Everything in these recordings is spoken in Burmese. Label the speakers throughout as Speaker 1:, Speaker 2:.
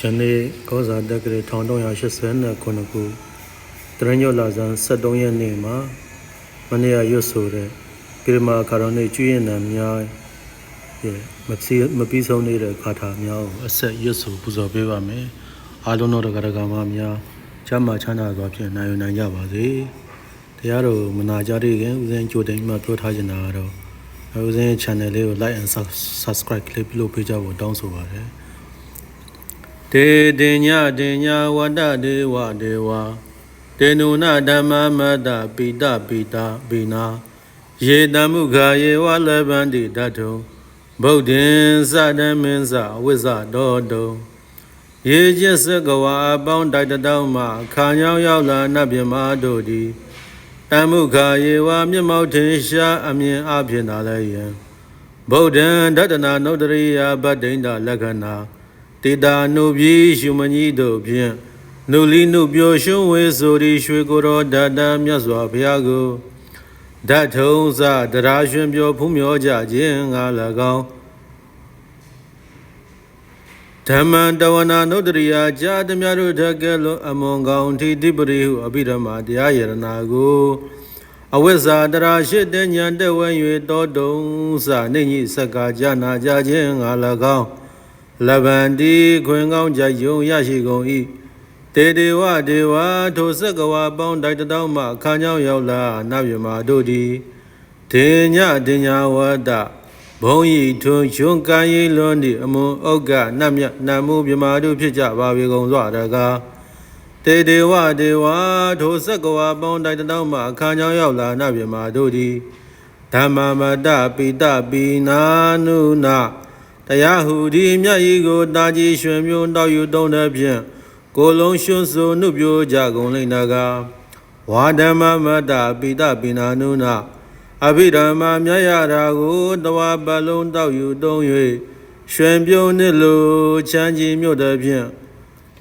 Speaker 1: ယနေ့ကောဇာတက္ကရာ1389ခုတရညောလာဇန်73ရက်နေ့မှာမနေ့ကရွတ်ဆိုတဲ့ကိရမာခါရောနေကျွေးရင်နံများရဲ့မစီမပြီးဆုံးနေတဲ့ခါထာများကိုအဆက်ရွတ်ဆိုပူဇော်ပေးပါမယ်အားလုံးတော်တကရကမများချမ်းသာချမ်းသာစွာဖြင့်နိုင်ယူနိုင်ကြပါစေတရားတော်မနာကြရခင်ဦးဇင်းကြိုတင်မှပြောထားချင်တာကတော့ဦးဇင်းရဲ့ channel လေးကို like and subscribe လေးပြုလုပ်ပေးကြဖို့တောင်းဆိုပါတယ် တေတင်ညတင်ညာဝတ္တဒေဝဒေဝတေနုနာဓမ္မမတ္တပိတပိတာပိနာယေတမှုခာယေဝလဗန္တိဓထုံဗုဒ္ဓင်သတ္တမင်းစဝိဇ္ဇတော်တုံယေကျစ္စကဝါအပေါင်းတိုက်တောင်းမှခါညောင်းရောက်လာနတ်မြမတို့သည်တမှုခာယေဝမျက်မှောက်ထင်ရှားအမြင်အဖြစ်သာလည်းယံဗုဒ္ဓံဒတနာနုတ္တရိယဗတ္တိန္ဒလက္ခဏာ တေတာနုပြည်ရှုမကြီးတို့ဖြင့်နုလီနုပြောရှုံးဝေဆိုရီရွှေကိုယ်တော်ဓာတမြတ်စွာဘုရားကိုဓာတ်ထုံးစတရားရွှင်ပြောဖူးမြောကြခြင်းငါ၎င်းဓမ္မံတဝနာနုတ္တရိယာဇာတမြတ်တို့ထက်ကဲ့သို့အမွန်ကောင်းထိတိပရိဟုအဘိဓမ္မာတရားယရနာကိုအဝိဇ္ဇာတရာရှိတဲ့ဉာဏ်တဲ့ဝဲ၍တောတုံစနေညိစက္ကာကြနာကြခြင်းငါ၎င်း လဗန္တိခွင်ကောင်းကြယုံရရှိကုန်၏တေတေဝဒေဝထိုစက္ကဝါပေါင်းတိုက်တောင်းမှခန်းချောင်းရောက်လာနတ်မြမာတို့သည်ဒေညတင်ညာဝတ္တဘုံဤထွန်းရွံကံရီလွန်သည့်အမွန်ဥက္ကနတ်မြတ်နတ်မှုမြမာတို့ဖြစ်ကြပါပေကုန်စွာတကားတေတေဝဒေဝထိုစက္ကဝါပေါင်းတိုက်တောင်းမှခန်းချောင်းရောက်လာနတ်မြမာတို့သည်ဓမ္မမတပိတပိနာနုနာ တရားဟုဒီမြတ်ဤကိုတာကြီးရွှင်မျိုးတောက်ယူတုံးတဲ့ဖြင့်ကိုယ်လုံးရွှွန်းဆိုနှုတ်ပြိုကြကုန်လိမ့်နာကဝါဓမ္မမတ္တပိတပိနာနုနာအဘိဓမ္မာမြတ်ရတာကိုတဝါပတ်လုံးတောက်ယူတုံး၍ရွှင်ပြုံးနှင့်လိုချမ်းကြီးမြို့တဲ့ဖြင့်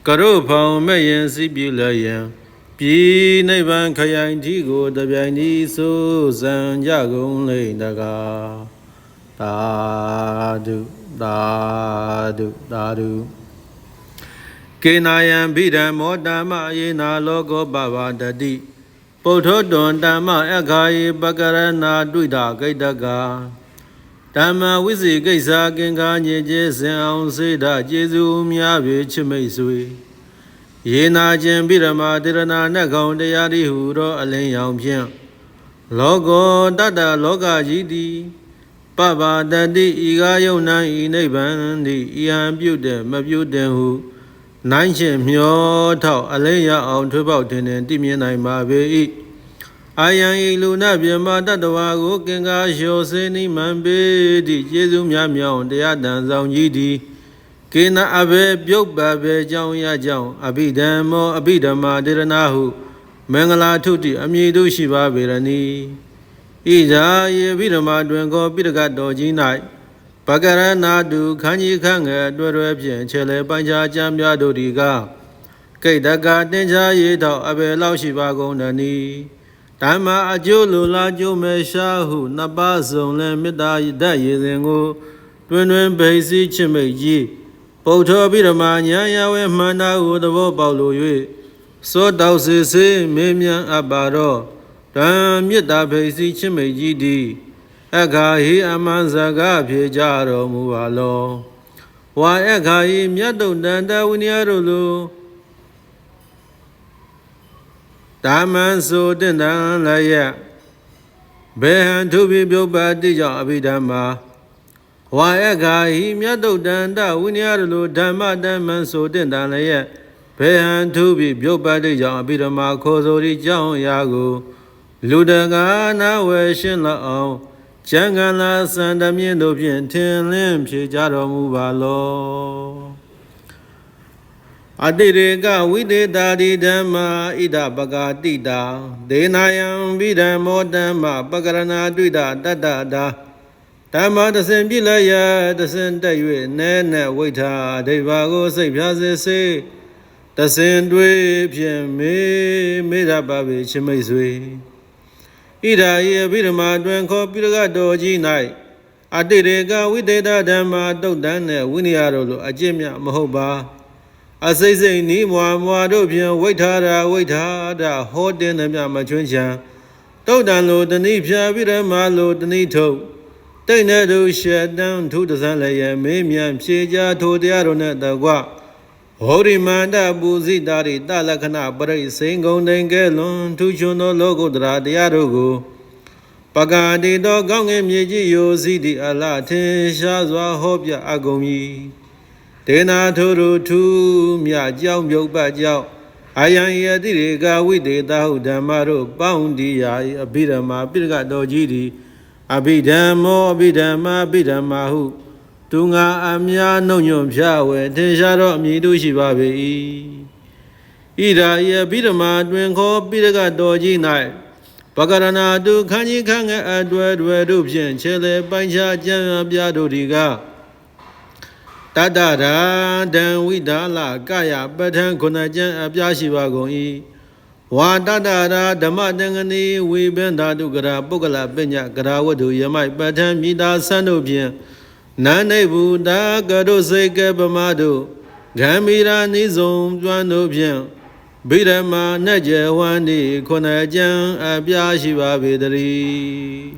Speaker 1: ကရုဖောင်မဲ့ရင်စီးပြလည်းယံပြည်နိဗ္ဗာန်ခရိုင်ကြီးကိုတပြိုင်တည်းဆိုဇံကြကုန်လိမ့်တကားသာဓု သာဓုသာဓုကေနာယံဗိဓမ္မောတမ္မယေနာလောကောပဗာတတိပုထုတွန်တမ္မအခါယေပကရဏတွေ့တာဂိတကဓမ္မဝိစီကိစ္စကင်္ဂာညေကျေစင်အောင်စေတကျေစုများပြီချစ်မိတ်ဆွေယေနာခြင်းဗိဓမ္မာတေရနာနတ်ကောင်တရားဤဟူသောအလင်းရောင်ဖြင့်လောကောတတ္တလောကကြီးသည် ပပတတိဤကာယုံနံဤနိဗ္ဗာန်သည်ဤဟံပြုတဲ့မပြုတဲ့ဟုနိုင်ရှင်မျောထောက်အလင်းရအောင်ထွေးပေါက်တင်တင်တည်မြင်နိုင်ပါပေ၏အာယံဤလူနာပြမတတဝါကိုကင်္ကာလျှောစေနိမံပေသည့်ကျေးဇူးများမြောင်တရားတန်ဆောင်ကြီးသည်ကေနအဘေပြုတ်ပါပဲကြောင်းရကြောင်းအဘိဓမ္မောအဘိဓမ္မာတေရနာဟု မင်္ဂလာထုတိအမည်တို့ရှိပါပေရနီ ဣဇာယေဗိဓမ္မာတွင်ကောပိရကတော်ကြီး၌ပကရဏတုခန်းကြီးခန့်ငယ်အတွဲတွဲဖြင့်ခြေလေပိုင်းခြားကြံပြတို့ဒီကကိတ္တကတင်ချာရေးတော့အဘယ်လောက်ရှိပါကုန်သနည်းဓမ္မအကျိုးလူလာကျိုးမဲရှာဟုနှစ်ပါးစုံလင်မေတ္တာဓာတ်ရည်စဉ်ကိုတွင်တွင်ဗိစီချစ်မိတ်ကြီးပုထ္ထောပိဓမ္မာညာယဝဲမှန်တာဟုသဘောပေါက်လို၍စောတောက်စီစေမေးမြန်းအပ်ပါတော့ တံမေတ္တာဗိစီချစ်မိတ်ကြီးသည်အခါဟိအမန်စကားဖြေကြတော်မူပါလောဝါအခါဟိမြတ်တုတ်တန်တဝိနည်းတို့လိုဓမ္မံဆိုတင့်တန်လည်းယဘေဟံသူပိပြုတ်ပါတိကြောင့်အဘိဓမ္မာဝါအခါဟိမြတ်တုတ်တန်တဝိနည်းတို့လိုဓမ္မတမံဆိုတင့်တန်လည်းယဘေဟံသူပိပြုတ်ပါတိကြောင့်အဘိဓမ္မာခေါ်ဆိုသည့်ကြောင့်ရာကို လူတကာနာဝယ်ရှင်းလောက်အောင်ကျန်ကန်လာစံတမြင့်တို့ဖြင့်ထင်လင်းဖြေကြတော်မူပါလောအတိရေကဝိတေတာဒီဓမ္မာဣဒပကာတိတာဒေနာယံဗိဓမ္မောဓမ္မပကရဏတွေ့တာတတ္တတာဓမ္မတဆင်ပြည့်လည်းရတဆင်တက်၍နဲနဲ့ဝိထာဒိဗ္ဗာကိုစိတ်ဖြာစေစေတဆင်တွေးဖြင့်မေမေရပါပေချမိတ်ဆွေ ဣဒာယေအဘိဓမ္မာတွင်ခေါ်ပိရကတော်ကြီး၌အတိရေကဝိတေတဓမ္မာတုတ်တန်နှင့်ဝိနည်းတို့လိုအကျင့်မြမဟုတ်ပါအစိမ့်စိမ့်နီးမွာမွာတို့ဖြင့်ဝိထားတာဝိထားတာဟောတင်းသည်မြမချွင်းချံတုတ်တန်လိုတဏိဖြာပြရမလိုတဏိထုတ်တိတ်နေသူရှက်တန်းထုတစံလည်းရဲ့မေးမြန်းဖြေကြထိုတရားတို့နဲ့တကွ ဟောရိမန္တပူဇိတာရိတလက္ခဏပရိစိန်ကုန်တိန်ကဲလွန်ထူချွန်သောလောကုတ္တရာတရားတို့ကိုပကတိတောကောင်းငယ်မြေကြီးယိုစီတိအလထင်ရှားစွာဟောပြအကုန်ကြီးဒေနာထိုရူထူမြကြောင်းမြုပ်ပတ်ကြောင်းအာယံယတိရေကဝိတေတဟုဓမ္မတို့ပေါင်းဒီယာဤအဘိဓမ္မာပိရကတော်ကြီးသည်အဘိဓမ္မောအဘိဓမ္မာအဘိဓမ္မာဟု သူငါအများနှုံညွန့်ဖြဝဲထင်ရှားသောအမည်တို့ရှိပါပေ၏ဣရာယအဘိဓမ္မာတွင်ခောပိရကတော်ကြီး၌ပကရဏတုခန်းကြီးခန်းငယ်အတွေ့အတွေ့တို့ဖြင့်ခြေလေပိုင်ချကြံပြတို့ဒီကတတ္တရာဒံဝိဒါလကာယပဋ္ဌံခုနကျံအပြရှိပါကုန်၏ဝါတတ္တရာဓမ္မတန်ငနီဝိဘင်ဓာတုကရာပုဂ္ဂလပညာကရာဝတ္ထုယမိုက်ပဋ္ဌံမိသားဆန်းတို့ဖြင့် နန္ဒိဘူတာကရုစိတ်ကပမတို့ဂံမီရာနိစုံကျွမ်းတို့ဖြင့်ဗိဓမာနတ်ကျေဝန္တိခုနကြံအပြားရှိပါပေတည်း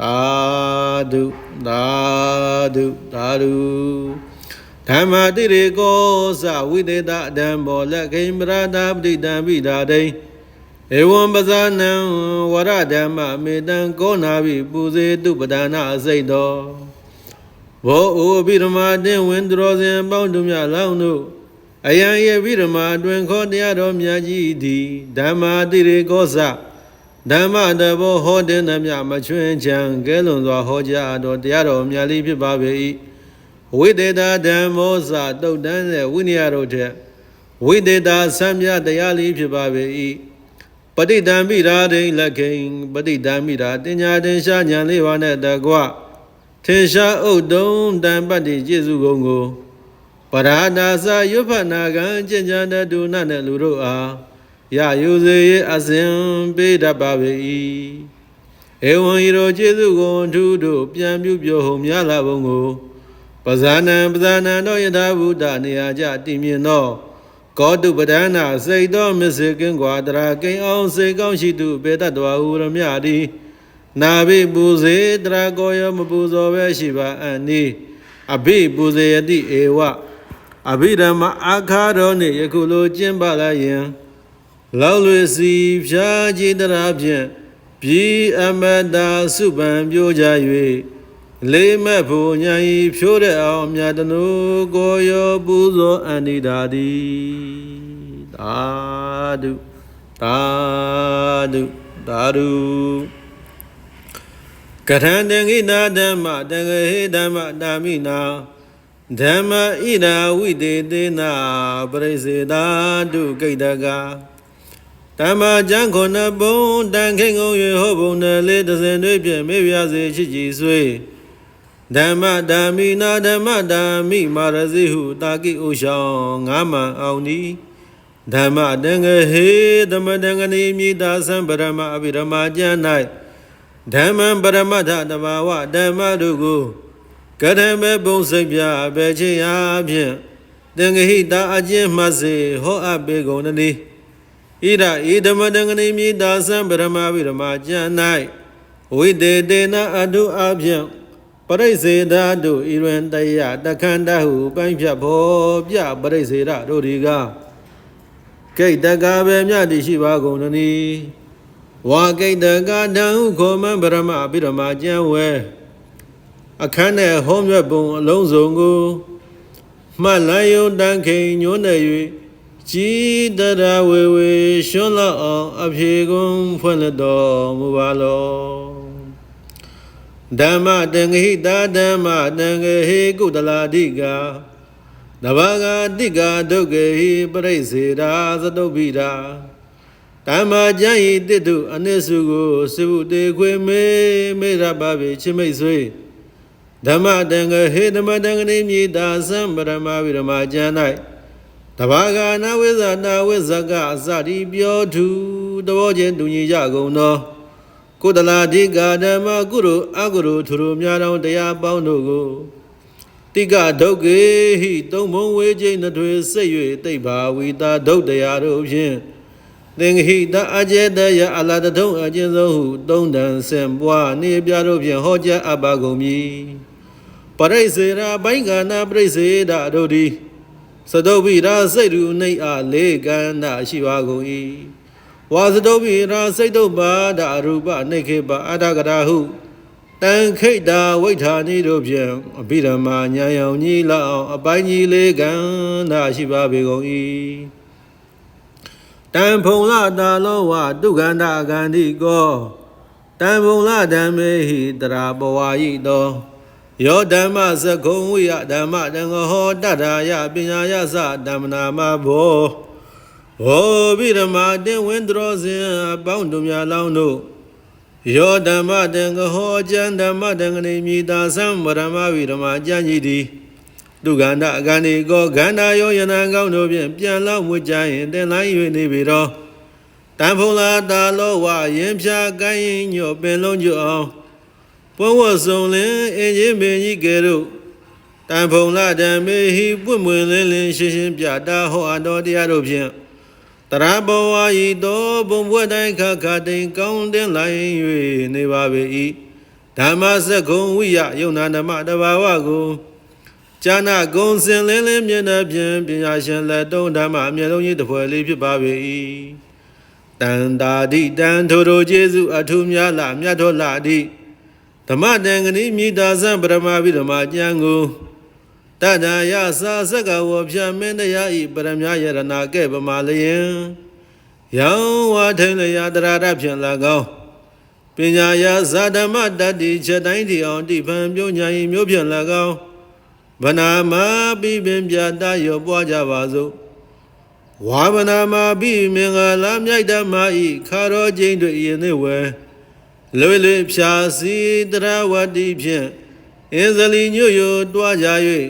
Speaker 1: သာဓုသာဓုသာဓုဓမ္မတိရေကောသဝိတေတဓမ္မောလက်ခိမရတာပတိတံပိဓာတိဧဝံပဇာနံဝရဓမ္မမေတံကောနာဘိပူဇေတုပဒါနာအစိတ်တော် ဘောဩဗိဓမာတင်ဝင်သူတော်စင်ပေါင်းတို့မြလောင်းတို့အယံယေဗိဓမာတွင်ခေါ်တရားတော်မြတ်ကြီးသည်ဓမ္မာတိရေကောသဓမ္မတဘောဟောတဲ့နှမြမချွင်းချံကဲလွန်စွာဟောကြားတော်တရားတော်မြတ်လေးဖြစ်ပါပေ၏ဝိတေတာဓမ္မောသတုတ်တန်းတဲ့ဝိနည်းတို့ထက်ဝိတေတာဆံမြတရားလေးဖြစ်ပါပေ၏ပဋိတံမိရာဒိလက်ခိန်ပဋိတံမိရာတင်ညာတင်ရှားညာလေးပါနဲ့တကွ ထင်ရှားဥဒ္ဒုံတံပတ္တိကျေစုကုန်ကိုပရာဒါသယုဖနာကံကျင့်ကြံတဲ့ဒုနနဲ့လူတို့အားရယူစေအစဉ်ပေးတတ်ပါပေ၏ဧဝံဤတော်ကျေးဇူးကိုထူးတို့ပြန်ပြုပြောဟုံများလာပုံကိုပဇာနံပဇာနံတော်ယထာဘုဒ္ဓနေရာကြတည်မြင်သောကောတုပဒနာစိတ်တော်မစေကင်းကွာတရာကိန်အောင်စေကောင်းရှိသူပေတတ်တော်ဟူရမြသည် နာဘိပူစေတရာကိုရောမပူဇော်ပဲရှိပါအန်ဤအဘိပူဇေယတိဧဝအဘိဓမ္မအခါတော်နှင့်ယခုလိုကျင့်ပါလာယင်လောက်လွေစီဖြာကြည်တရာဖြင့်ပြည်အမတာစုပံပြိုးကြ၍လေးမဲ့ဖို့ညာဤဖြိုးတဲ့အောင်မြတ်တနုကိုရောပူဇော်အန္တိတာတိသာဓုသာဓုသာဓု ကထံတံခိနာဓမ္မတံခေဓမ္မတာမိနာဓမ္မဣရာဝိတေသေနာပရိစေတာတုကိတကဓမ္မကျမ်းခုနဘုံတန်ခိန်ကုန်၍ဟောဘုံနယ်လေးတစ်စင်တွေဖြင့်မေပြစေချစ်ကြည်ဆွေဓမ္မဓမ္မိနာဓမ္မဓမ္မိမာရစီဟုတာကိဥရှောင်းငါမှန်အောင်ဤဓမ္မတံငဟေဓမ္မတံငနိမိတာသံပရမအဘိဓမ္မာကျမ်း၌ ဓမ္မံပရမတ္ထတဘာဝဓမ္မတို့ကိုကရမေဘုံစိတ်ပြပဲချင်းအားဖြင့်သင်္ကဟိတာအကျင့်မှစေဟောအပ်ပေကုန်တည်းဣဒဤဓမ္မတံကနိမိတာသံဗရမဝိရမကျမ်း၌ဝိတေတေနအတုအဖြင့်ပရိစေဓာတုဤတွင်တယတခန္တဟုပိုင်းဖြတ်ဖော်ပြပရိစေဓတို့ဒီကကိတ္တကပဲမြတ်တည်ရှိပါကုန်တည်း ဝါကိတ္တကတံဟုခောမံဗရမဝိရမကျမ်းဝဲအခန်းနဲ့ဟောမြတ်ပုံအလုံးစုံကိုမှတ်လန်းယုံတန်ခိန်ညွန်းနေ၍ကြည်တရဝေဝေရှွန်းလောက်အောင်အဖြေကုန်ဖွင့်လက်တော်မူပါလောဓမ္မတံခိတာဓမ္မတံခေဟေကုတလာတိကာနဘာဂတိကာဒုက္ခေဟိပရိစေရာသတုပိတာ ဓမ္မကျမ်းဤတိတုအနစ်စုကိုစေဝတေခွေမေမေရပါပေချမိတ်ဆွေဓမ္မတံကဟေဓမ္မတံကနိမြေတာသံပရမဝိရမကျမ်း၌တဘာဂာနာဝိဇာနာဝိဇကအစတိပြောသူတဘောချင်းတူညီကြကုန်သောကုတလာဓိကာဓမ္မကုရုအကုရုသူတို့များတော်တရားပေါင်းတို့ကိုတိကဒုက္ခေဟိသုံးဘုံဝေခြင်းနှထွေစိတ်၍တိတ်ဘာဝီတာဒုတ်တရားတို့ဖြင့် သင်္ဟိတအကျေတယအလာတထုံအကျဉ်းဆုံးဟုသုံးတန်ဆင်ပွားနေပြတို့ဖြင့်ဟောကြားအပ်ပါကုန်မည်ပရိစေရာဘိုင်းကနာပရိစေဒတို့သည်သတုပိရာစိတ်ရူနှိတ်အားလေးကန္နာရှိပါကုန်၏ဝါသတုပိရာစိတ်တုပ္ပါဒအရူပနှိတ်ခေပအတ္တကရာဟုတန်ခိတ်တာဝိဋ္ဌာနီတို့ဖြင့်အဘိဓမ္မာညာယောင်ကြီးလောက်အောင်အပိုင်းကြီးလေးကန္နာရှိပါပေကုန်၏ တန်ဖုံလာတာလောဝဒုက္ခန္တာကန္တိကောတန်ဖုံလာဓမ္မေဟိတရာဘဝယိတောယောဓမ္မသကုံဝိယဓမ္မတံဃဟောတတရာယပညာယသဓမ္မနာမဘောဟောဘိဓမ္မာတင်ဝင်းတော်စဉ်အပေါင်းတို့များလောင်းတို့ယောဓမ္မတံဃဟောကျမ်းဓမ္မတံဃနေမိတာသံဗရမဝိဓမ္မာကျမ်းကြီးသည် ဒုက္ခန္တအကန္ဒီကောခန္ဓာယောယနာကောင်းတို့ဖြင့်ပြန်လောက်မွကြရင်တင်လိုင်း၍နေပြီတော့တန်ဖုံလာတာလောဝရင်ဖြာကိုင်းရင်ညော့ပင်လုံးကျွအောင်ပွဝတ်စုံလင်အင်ကြီးမင်းကြီးကဲတို့တန်ဖုံလာဓမ္မေဟိပွင့်မွင်လင်းလင်းရှင်းရှင်းပြတာဟောအပ်တော်တရားတို့ဖြင့်တရာဘဝဤသောဘုံဘွဲ့တိုင်းခခတိန်ကောင်းတင်လိုက်၍နေပါပေ၏ဓမ္မစက္ကုံဝိယယုံနာဓမ္မတဘာဝကို ဈာနာဂုံစင်လင်းလင်းမျက်နှာဖြင့်ပညာရှင်လက်တုံးဓမ္မအမျက်လုံးကြီးတစ်ဖွဲ့လေးဖြစ်ပါပေ၏တန်တာတိတန်ထိုထိုကျေးဇူးအထုများလာမြတ်တော်လာတိဓမ္မတန်ကဏိမိတာဇံပရမဗိဓမ္မာကျမ်းကိုတတရာယသာစက္ကဝဖြာမင်းတရားဤပရမယရဏကဲ့ပမာလျင်ယောင်ဝါထိန်လျာတရာရဖြင့်၎င်းပညာယဇာဓမ္မတတ္တိချက်တိုင်းတီအောင်တိဖန်ပြုံညာဤမျိုးဖြင့်၎င်း ဗနာမပိပင်ပြတာရောပွားကြပါစို့ဝါဗနာမပိမင်္ဂလာမြိုက်ဓမ္မဤခါရောကျင်းတို့ယင်းနေဝဲလွေလွေဖြာစီတရဝတိဖြင့်အင်းဇလီညွတ်ရိုတွားကြ၍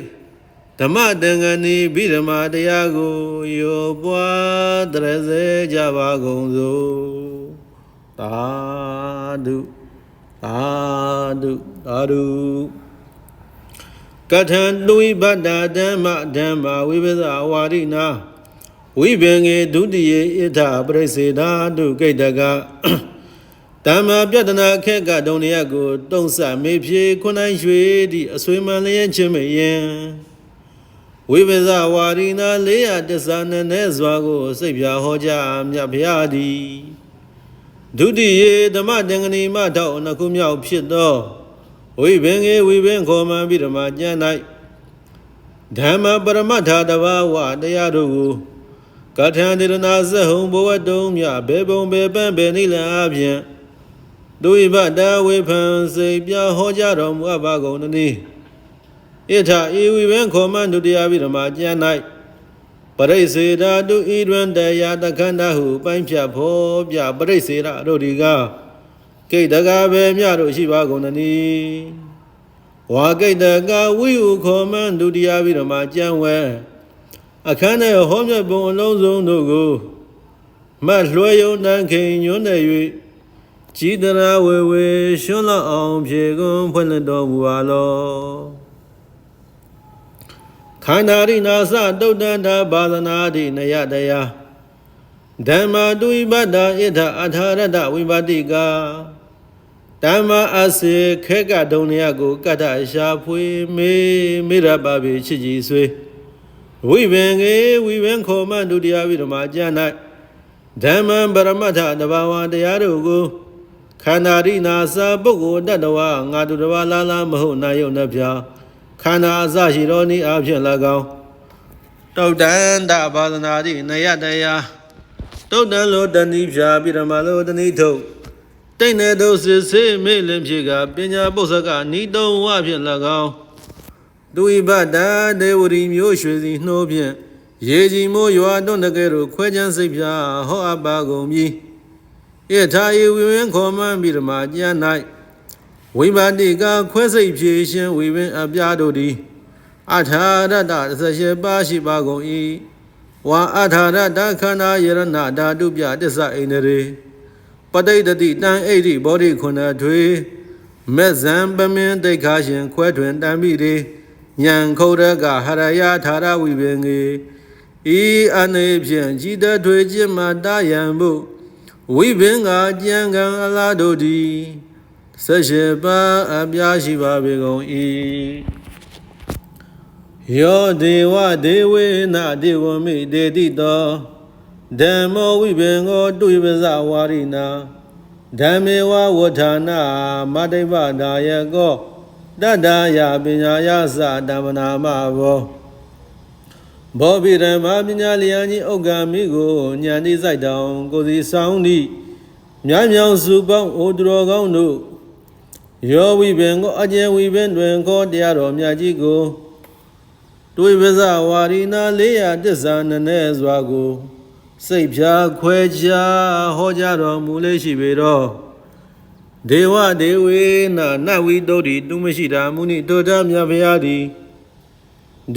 Speaker 1: ဓမ္မတန်ခဏီဗိဓမ္မာတရားကိုယောပွားတရစေကြပါကုန်စို့သာဓုသာဓုသာဓု ကထံလူဝိပတ္တဓမ္မဓမ္မဝိပဇဝါရိနာဝိဘင်္ဂေဒုတိယေဣထပရိစေဓာတုကိတကဓမ္မပြတနာခက်ကဒုံရကိုတုံးဆမေဖြေခွန်နိုင်ရွှေသည့်အဆွေမှန်လျက်ချင်းမယင်ဝိပဇဝါရိနာ400တစ္ဆာနနဲ့စွာကိုစိတ်ပြဟောကြားမြတ်ဗျာသည်ဒုတိယေဓမ္မတင်္ဂနီမထောက်နှစ်ခုမြောက်ဖြစ်သော ဝိဘင်္ဂေဝိဘင်ခေါ်မှန်ပြီးဓမ္မကျမ်း၌ဓမ္မပရမတ္ထာတဘာဝတရားတို့ကိုကထံတေရနာဇဟုံဘဝတုံးမြဘေဘုံဘေပန်းဘေနိလံအပြင်ဒုဝိဘတဝေဖန်စိတ်ပြဟောကြားတော်မူအပ်ပါကုန်သတည်းဣထဤဝိဘင်ခေါ်မှန်ဒုတိယပြီးဓမ္မကျမ်း၌ပရိစေဓာတုဤတွင်တရားတခန္ဓာဟုပိုင်းဖြတ်ဖော်ပြပရိစေဓာတို့ဒီက ကိတ္တကပဲမြတို့ရှိပါကုန်သတည်းဝါကိတ္တကဝိဟုခေါ်မှန်ဒုတိယပြီးဓမ္မကျမ်းဝဲအခန်းထဲဟောမြတ်ပုံအလုံးစုံတို့ကိုမတ်လွှဲယုံတန်ခင်ညွန်းနေ၍ကြည်တရာဝေဝေရှွန်းလောက်အောင်ဖြေကွန်းဖွင့်လက်တော်မူပါလောခန္ဓာရိနာစတုတ်တန္တာဘာသနာတိနယတရားဓမ္မာတုိပတ္တာဣထအထာရတဝိပါတိကာ ဓမ္မအစေခေကဒုံရကိုကတ္တရှာဖွေမေမေရပါပြီချစ်ကြည်ဆွေဝိဘင်ကေဝိဘင်ခောမဒုတိယဝိဓမ္မာကျမ်း၌ဓမ္မံပရမတ္ထတဘာဝတရားတို့ကိုခန္ဓာရိနာစာပုဂ္ဂိုလ်တတ္တဝငါသူတဘာလားလားမဟုတ်နာယုံနှပြခန္ဓာအစရှိတော်ဤအဖြစ်၎င်းတုတ်တန်တဘာသနာတိနယတရားတုတ်တန်လိုတဏိဖြာပြဓမ္မလိုတဏိထုတ် တိတ်နေတို့စစ်စေးမေ့လင်ဖြစ်ကပညာပု္ပ္ပကနိတုံဝဖြင့်၎င်းသူဤဘဒ္ဒဒေဝရီမျိုးရွှေစီနှိုးဖြင့်ရေကြီးမိုးရွာတွန်းတကယ်တို့ခွဲချမ်းစိတ်ပြဟောအပ်ပါကုန်ပြီယထာယေဝိဝင်းခေါ်မှန်းပြီးဓမ္မကျမ်း၌ဝိပါတိကခွဲစိတ်ဖြည့်ရှင်ဝိဝင်းအပြားတို့သည်အထာရတ38ပါးရှိပါကုန်၏ဝါအထာရတခန္ဓာယရဏဓာတုပြတစ္ဆအိန္ဒရေ ပဋိတတိတံအိဋ္ဌိဘောဓိခုနထွေမက်ဇံပမင်းတိတ်ခါရှင်ခွဲထွင်တံမိတွေညံခုတ်ရကဟရယထာရဝိပင်ငေဤအနေဖြင့်ကြည်တထွေခြင်းမှတာယံမှုဝိပင်ကကြံကံအလားတို့သည်ဆက်ရှိပါအပြားရှိပါပေကုန်၏ယောဒေဝဒေဝေနဒေဝမိဒေတိတော ဓမ္မောဝိပင်ကိုတွေ့ပဇဝါရိနာဓမ္မေဝဝဋ္ဌာနာမတ္တိပဒါယကောတတ္တယပညာယသဓမ္မနာမဘောဘောပိရမပညာလျာကြီးဥက္ကမိကိုညာတိဆိုင်တောင် ကိုစီဆောင်သည့်မြားမြောင်စုပေါင်းအိုသူတော်ကောင်းတို့ယောဝိပင်ကိုအကျဉ်ဝိပင်တွင်ခေါ်တရားတော်မြတ်ကြီးကိုတွေပဇဝါရီနာလေးရတစ္ဆာနနဲ့စွာကို စိတ်ဖြာခွဲခြားဟောကြားတော်မူလေရှိပေတော့ဒေဝဒေဝေနနတ်ဝိတုဒ္ဓိတုမရှိတာမုနိတောတမြတ်ဖရာသည်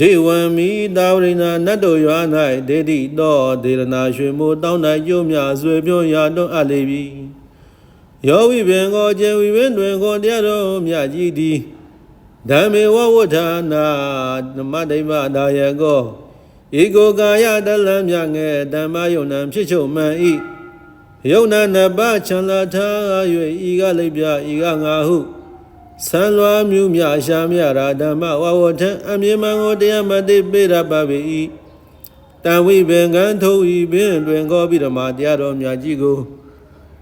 Speaker 1: ဒေဝံမိတာဝရိနာနတ်တို့ရွာ၌ဒေတိတော်ဒေရနာရွှေမိုးတောင်းတိုင်ကျုံမြဆွေပြုံးရာတွန်းအပ်လေပြီယောဝိပင်ကိုကျေဝိပင်တွင်ကိုတရားတော်မြတ်ကြီးသည်ဓမ္မေဝဝဋ္ဌာနာဓမ္မဒိမဒါယကော ဧကိုကာယတလံမြငဲဓမ္မယုံနံဖြစ်ချုပ်မှန်ဤယုံနာနဘချန္လာထား၍ဤကလိပ်ပြဤကငါဟုဆံလွားမြူမြရှာမြရာဓမ္မဝဝဋ္ဌံအမြင်မှန်ကိုတရားမသိပေရပါပေ၏တံဝိပင်ကံထုတ်ဤပင်တွင်ကောပြီးဓမ္မတရားတော်မြတ်ကြီးကို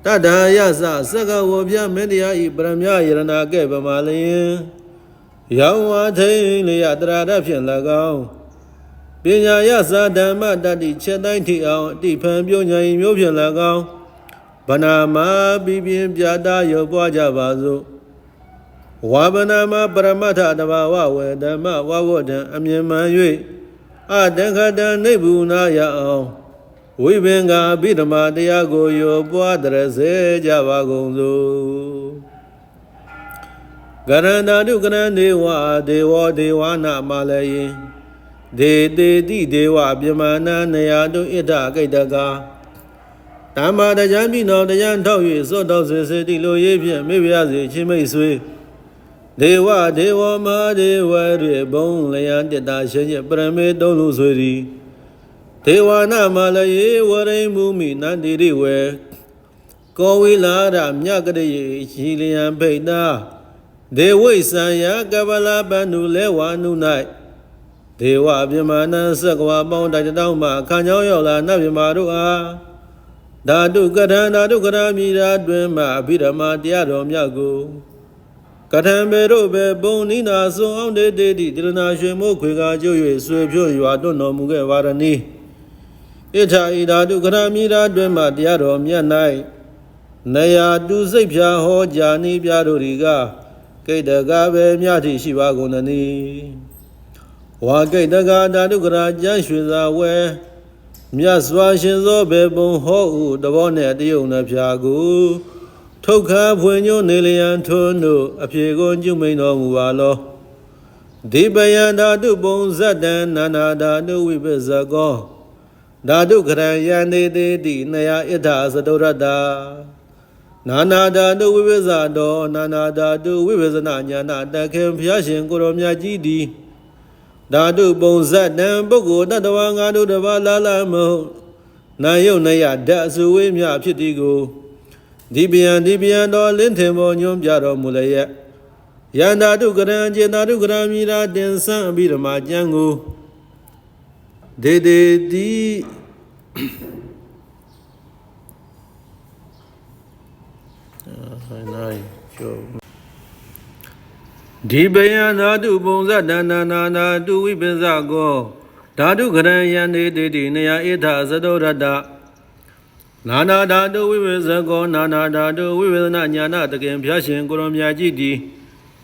Speaker 1: တတ္တယသစကဝပြမင်းတရားဤပရမယရဏကဲ့ပမာလျင်ယောင်ဝါထိန်လျာတရာတဖြင့်၎င်း ပညာယသာဓမ္မတတ္တိချက်တိုင်းထိအောင်အတိဖန်ပြုံညာရင်မျိုးဖြင့်၎င်းဗနာမပြပြင်းပြတာရောပွားကြပါစို့ဝါဗနာမပရမတ္ထတဘာဝဝေဓမ္မဝဝဒံအမြင်မှန်၍အတံခတံနိဗ္ဗုနာယအောင်ဝိဘင်္ဂအဘိဓမ္မာတရားကိုရောပွားတရစေကြပါကုန်စို့ကရန္တာတုကရဏေဝဒေဝဒေဝနာမလယင် ဒေတေတိဒေဝပြမနာနယတုဣဒဂိတကဓမ္မတကြံပြီးတော်တရားထောက်၍စောတော်စေစေတိလိုရေးဖြင့်မေ့ပြစေချင်းမိတ်ဆွေဒေဝဒေဝမဟာဒေဝရေဘုံလျံတတရှင်ချင်းပရမေတုံးလူဆွေသည်ဒေဝနာမလယေဝရိမူမိနန္တိရိဝေကောဝိလာရမြကရေရှိလျံဖိတ်တာဒေဝိသံယကပလပန္နုလဲဝနု၌ ဒေဝပြမနံသက္ကဝပေါင်းတိုက်တောင်းမှခံကြောင်းရောက်လာနတ်ပြမတို့အားဓာတုကထံဓာတုကရမိရာတွင်မှအဘိဓမ္မာတရားတော်မြတ်ကိုကထံဘေတို့ဘေပုံနိနာဆွန်အောင်တေတေတိတရဏရွှေမိုးခွေကားကျွ၍ဆွေဖြို့ရွာတွန်းတော်မူခဲ့ပါရနီဣထာဤဓာတုကရမိရာတွင်မှတရားတော်မြတ်၌နယာတုစိတ်ဖြာဟောကြာနိပြတို့ဒီကကိတ္တကပဲမြတ်တိရှိပါကုန်သနည်း ဝါကိတ္တကဓာတုကရာကျမ်းရွှေသာဝဲမြတ်စွာရှင်သောဘေပုံဟောဥတဘောနဲ့တယုံနှဖျာကိုထုတ်ခါဖွင့်ညွနေလျံထွန်းတို့အဖြေကိုကျွမိန်တော်မူပါလောဒီပယံဓာတုပုံဇတ္တံနာနာဓာတုဝိပဇကောဓာတုကရံယန္တေတိတိနယဣထသတုရတ္တာနာနာဓာတုဝိပဇာတောနာနာဓာတုဝိပဇနာညာနာတခေဘုရားရှင်ကိုရောမြတ်ကြီးသည် ဓာတုပုံဇတ်တံပုဂ္ဂိုလ်တတဝါငါတို့တပါလာလာမဟုတ်နာယုတ်နယဓာတ်အစုဝေးမြဖြစ်သည်ကိုဒီပယံဒီပယံတော်လင်းထင်ပေါ်ညွှန်ပြတော်မူလျက်ယန္တာတုကရံကျေတာတုကရံမိရာတင်ဆံအဘိဓမ္မာကျမ်းကိုဒေဒေတိနိုင်နိုင်ကျော် ဒီပယံဓာတုပုံဇတန္တနာနာတုဝိပဇ္ဇကောဓာတုကရံယန္တေတိတိနယဣထသတောရတ္တနာနာဓာတုဝိပဇ္ဇကောနာနာဓာတုဝိပဇ္ဇနာညာနာတကင်ဖျားရှင်ကိုရောမြတ်ကြီးသည်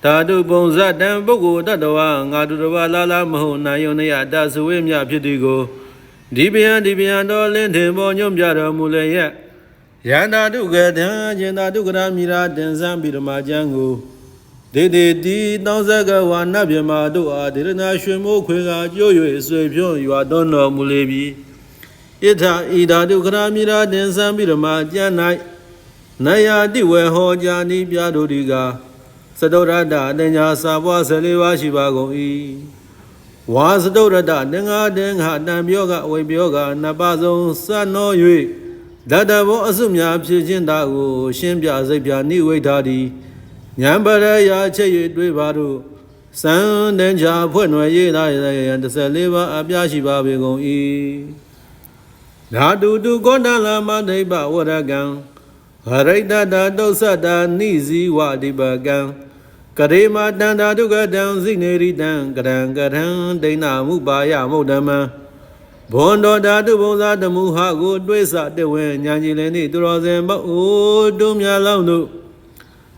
Speaker 1: ဓာတုပုံဇတံပုဂ္ဂိုလ်တတ္တဝါငါတုတဘာလာလာမဟုတ်နာယုန်နယတသဝေမြဖြစ်သည်ကိုဒီပယံဒီပယံတော်လင်းထင်ပေါ်ညွှန်ပြတော်မူလျက်ယန္တာတုကတံကျင်တာတုကရမိရာတင်စံပြီးဓမ္မကျမ်းကို ဒေဒေတိတောင်းဇကဝါနတ်မြမတို့အားဒေရနာရွှေမိုးခွေကကြိုး၍ဆွေဖြုံးရွာသွန်းတော်မူလေပြီဣထဤဓာတုကရမိရာတင်စံပြီးဓမ္မကျမ်း၌နယတိဝေဟောကြာနိပြတို့ဒီကသတောရတ္တအတညာစာပွား14ပါးရှိပါကုန်၏ဝါစတုရတတင်္ဂါတင်္ဂါတံပြောကအဝိပြောကနပဆုံးစနော၍ဓတ္တဘောအစုများဖြစ်ခြင်းတာကိုရှင်းပြစိတ်ပြနိဝိထာတိ ဉာဏ်ပရယာချက်၍တွေးပါတို့စံတင်ချာဖွဲ့နွယ်ရေးသားရရန်14ပါးအပြားရှိပါပေကုန်၏ဓာတုတုကောတလမဒိဗဝရကံဟရိတတတုသတ္တနိဇီဝတိပကံကရေမတန္တာဒုက္ကတံဇိနေရိတံကရံကရံဒိဏမှုပါယမုဒ္ဓမံဘွန်တော်ဓာတုဘုံသာတမှုဟကိုတွေးစတဝဲညာကြီးလည်းနှင့်သူတော်စင်မအိုးတုံးများလောင်းတို့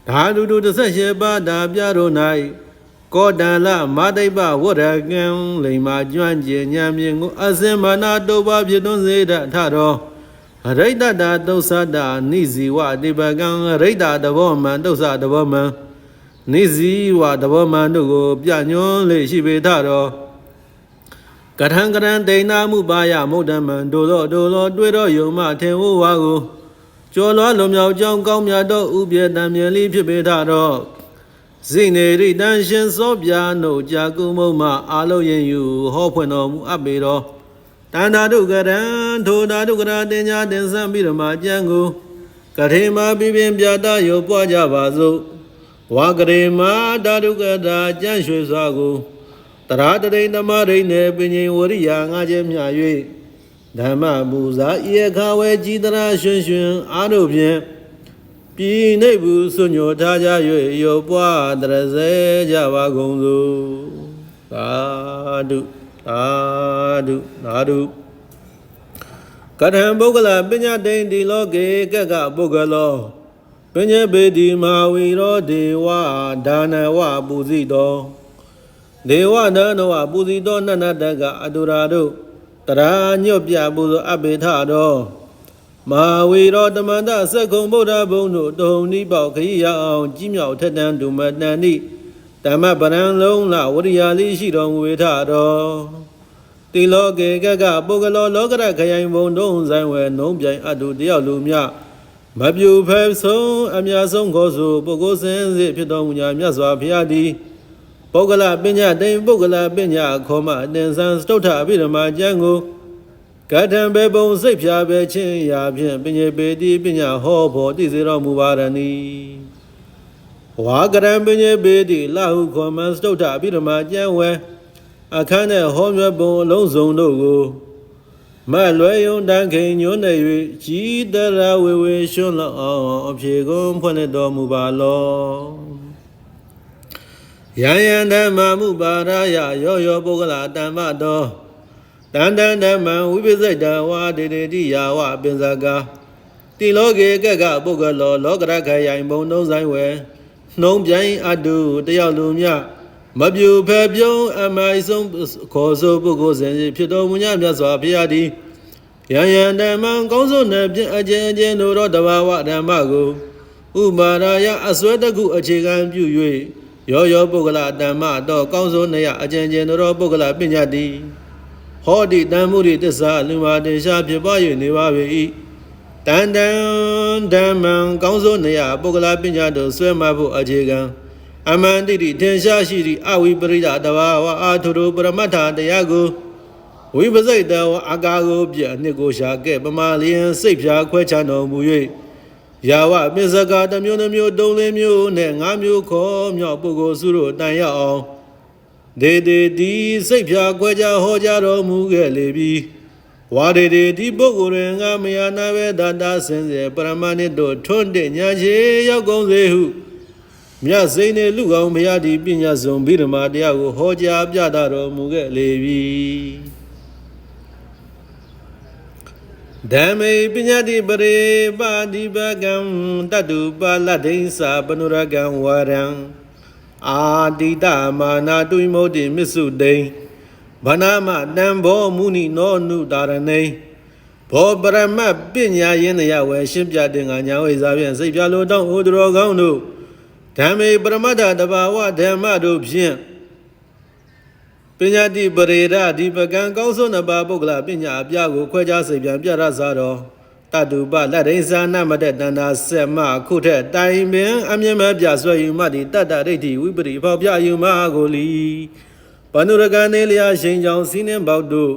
Speaker 1: ဓာတုတု18ပါးဓာပြတို့၌ကောတန္လမတိပဝရကံလိမ္မာကျွမ်းကျင်ဉာဏ်မြင်ကိုအစင်မနာတုပဖြစ်သွန်းစေတထတော်ရိတ္တတာသုသတ္တနိဇီဝတိပကံရိတ္တတဘောမံသုသတဘောမံနိဇီဝတဘောမံတို့ကို ပြညွန်းလေရှိပေထတော်ကထံကရံဒိဏမှုပါယမုဒ္ဓမံတို့သောတို့သောတွေ့တော်ယုံမှထင်ဝဝါကို ကျော်လွှားလွန်မြောက်ကြောင်းကောင်းမြတ်သောဥပြေတံမြင်လေးဖြစ်ပေထတော်ဇိနေရိတန်ရှင်စောပြာနှုတ်ကြာကုမုံမှအာလုံးရင်ယူဟောဖွင့်တော်မူအပ်ပေတော်တန္တာဒုက္ကရံထိုဓာတုကရာတင်ညာတင်ဆံပြီးဓမ္မကျမ်းကိုကထေမာပြပြင်းပြတာရောပွားကြပါစို့ဝါကရေမာဓာတုကရာကျမ်းရွှေစွာကိုတရာတရိန်သမရိန်နဲ့ပင်ញဝရိယာငါးချက်မြ၍ ဓမ္မပူဇာဤအခါဝဲကြည်တရာရွှင်ရွှင်အားတို့ဖြင့်ပြည်နေဘူးစွညောထားကြ၍ရောပွားတရစေကြပါကုန်စို့သာဓုသာဓုသာဓုကထံပုဂ္ဂလပညာတိန်ဒီလောကေကကပုဂ္ဂလောပညပေတိမဟာဝီရောဒေဝဒါနဝပူဇိတောဒေဝဒါနဝပူဇိတောနန္တတက အတုရာတို့ တရာညွတ်ပြပူဇော်အဘေထတော်မဟာဝီရောတမန္တသက္ကုံဗုဒ္ဓဘုံတို့တုံနိပေါခရိယအောင်ကြီးမြောက်ထက်တန်ဒုမတန်တိဓမ္မပရံလုံးလဝရိယာလေးရှိတော်မူဝေထတော်တိလောကေကကပုဂ္ဂလောလောကရခရိုင်ဘုံတုံးဆိုင်ဝဲနှုံးပြိုင်အတုတယောက်လူမြမပြူဖဲဆုံးအမြတ်ဆုံးခေါ်ဆိုပုဂ္ဂိုလ်စင်စစ်ဖြစ်တော်မူညာမြတ်စွာဘုရားသည် ပုဂ္ဂလပညာတိန်ပုဂ္ဂလပညာခေါ်မှအတင်ဆန်းစတုထအဘိဓမ္မာကျမ်းကိုကထံဘေပုံစိတ်ဖြာပဲချင်းရာဖြင့်ပညေပေတိပညာဟောဖို့တည်စေတော်မူပါရဏီဝါကရံပညေပေတိလဟုခေါ်မှစတုထအဘိဓမ္မာကျမ်းဝဲအခန်းနဲ့ဟောမြတ်ပုံအလုံးစုံတို့ကိုမလွယ်ယုံတန်ခိန်ညွန်းနေ၍ကြီးတရဝေဝေရှွန်းလောအောင်အဖြေကုန်ဖွင့်တော်မူပါလော ယံယံဓမ္မမှုပါရာယရောရောပုဂ္ဂလတမ္မတော်တန်တန်ဓမ္မံဝိပစိတ်တဝါဒေတေတိယာဝပင်စကာတိလောကေကကပုဂ္ဂလော လောကရခယိုင်ဘုံနှုံးဆိုင်ဝဲနှုံးပြိုင်အတုတယောက်လူမြမပြူဖဲပြုံးအမိုင်ဆုံးခေါ်ဆိုပုဂ္ဂိုလ်စဉ်ဖြစ်တော်မူညမြတ်စွာဘုရားသည်ယံယံဓမ္မံကောင်းဆုံးနဲ့ဖြင့်အကျဉ်းချင်းတို့သောတဘာဝဓမ္မကိုဥမာရာယအစွဲတကုအခြေခံပြု၍ ရောရောပုဂ္ဂလဓမ္မတော့ကောင်းဆုံးနေရအကျဉ်းချင်းတို့သောပုဂ္ဂလပညာတိဟောတိတန်မှုရိတစ္ဆာလူမာတင်ရှားဖြစ်ပွား၍နေပါ၏တန်တန်ဓမ္မံကောင်းဆုံးနေရပုဂ္ဂလပညာတို့ဆွဲမှတ်ဖို့အခြေခံအမန္တိတိထင်ရှားရှိသည့်အဝိပရိဒတဘာဝအာထုရုပရမတ္ထတရားကိုဝိပစိတ်တဝအာကာကိုပြအနှစ်ကိုရှာကဲ့ပမာလျင်စိတ်ဖြာခွဲခြားတော်မူ၍ ယာဝပစ္စကတမျိုးနှမျိုးတုံးလေးမျိုးနဲ့ငါးမျိုးခေါ်မြောက်ပုဂ္ဂိုလ်စုတို့တန်ရအောင်ဒေဒေဒီစိတ်ဖြာခွဲခြားဟောကြားတော်မူခဲ့လေပြီဝါဒေဒေဒီပုဂ္ဂိုလ်ရင်ငါမယာနာဝေဒတာစင်စေပရမဏိတို့ထွန်းတဲ့ညာချေရောက်ကုန်စေဟုမြတ်စိန်နေလူကောင်ဘုရားဒီပညာစုံဗိဓမာတရားကိုဟောကြားပြတာတော်မူခဲ့လေပြီ ဓမ္မေပညာတိပရေပါတိပကံတတုပါလဒိဉ္စာပနုရကံဝရံအာတိတမာနာတုိမုတ်တိမစ္စုဒိံဗနာမတံဘောမုနိနောနုတာရဏိဘောပရမတ်ပညာယင်းတရားဝယ်ရှင်းပြတဲ့ငါညာဝိဇာဖြင့်စိတ်ပြလိုတောင်းဩတော်ကောင်းတို့ဓမ္မေပရမတ္ထတဘာဝဓမ္မတို့ဖြင့် ပညာတိပရေရဒီပကံကောင်းစွန်းနပါပုဂ္ဂလပညာအပြကိုခွဲခြားစေပြန်ပြရစားတော်တတုပလက်ရိဇာနမတဲ့တန္တာဆက်မခုထက်တိုင်ပင်အမြင်မဲ့ပြဆွဲယူမှသည်တတ္တရိဋ္ဌိဝိပရိဖောက်ပြယူမှကိုလီဘန္နုရကံနေလျာရှင်ကြောင့်စီးနှင်းပေါက်တို့